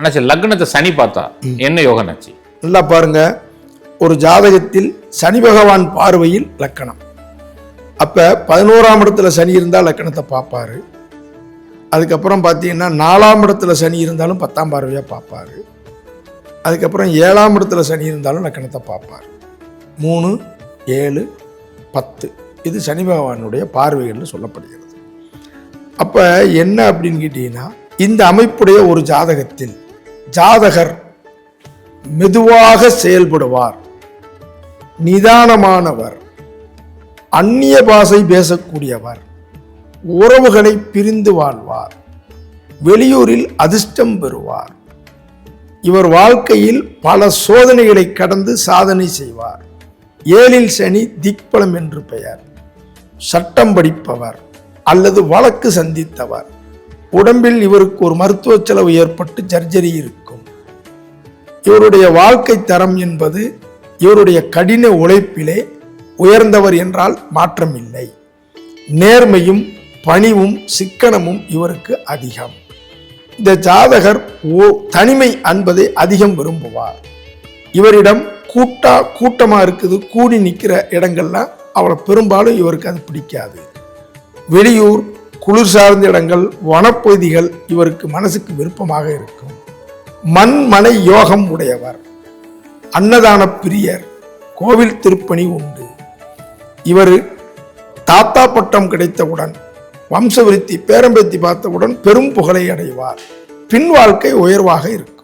அண்ணாச்சி லக்னத்தை சனி பார்த்தா என்ன யோகம் அண்ணாச்சி? நல்லா பாருங்க. ஒரு ஜாதகத்தில் சனி பகவான் பார்வையில் லக்கணம். அப்ப பதினோராம் இடத்துல சனி இருந்தால் லக்கணத்தை பார்ப்பாரு. அதுக்கப்புறம் பார்த்தீங்கன்னா நாலாம் இடத்துல சனி இருந்தாலும் பத்தாம் பார்வையாக பார்ப்பாரு. அதுக்கப்புறம் ஏழாம் இடத்துல சனி இருந்தாலும் லக்கணத்தை பார்ப்பார். மூணு ஏழு பத்து. இது சனி பகவானுடைய பார்வைகள்னு சொல்லப்படுகிறது. அப்போ என்ன அப்படின்னு கேட்டீங்கன்னா இந்த அமைப்புடைய ஒரு ஜாதகத்தில் ஜாதகர் மெதுவாக செயல்படுவார். நிதானமானவர் அந்நிய பாஷை பேசக்கூடியவர் உறவுகளை பிரிந்து வாழ்வார் வெளியூரில் அதிர்ஷ்டம் பெறுவார். இவர் வாழ்க்கையில் பல சோதனைகளை கடந்து சாதனை செய்வார். ஏழில் சனி திக்பலம் என்று பெயர். சட்டம் படிப்பவர் அல்லது வழக்கு சந்தித்தவர். உடம்பில் இவருக்கு ஒரு மருத்துவ செலவு ஏற்பட்டு சர்ஜரி இருக்கும். இவருடைய வாழ்க்கை தரம் என்பது இவருடைய கடின உழைப்பிலே உயர்ந்தவர் என்றால் மாற்றம் இல்லை நேர்மையும் பணிவும் சிக்கனமும் இவருக்கு அதிகம். இந்த ஜாதகர் ஓ தனிமை அன்பதை அதிகம் விரும்புவார். இவரிடம் கூட்டா கூட்டமாக இருக்குது கூடி நிற்கிற இடங்கள்லாம் அவளை பெரும்பாலும் இவருக்கு அது பிடிக்காது. வெளியூர் குளிர் சார்ந்த இடங்கள் வனப்பகுதிகள் இவருக்கு மனசுக்கு விருப்பமாக இருக்கும். மண் மனை யோகம் உடையவர். அன்னதான பிரியர். கோவில் திருப்பணி உண்டு. இவர் தாத்தா பட்டம் கிடைத்தவுடன் வம்சவிருத்தி பேரம்பேத்தி பார்த்தவுடன் பெரும் புகழை அடைவார். பின் வாழ்க்கை உயர்வாக இருக்கும்.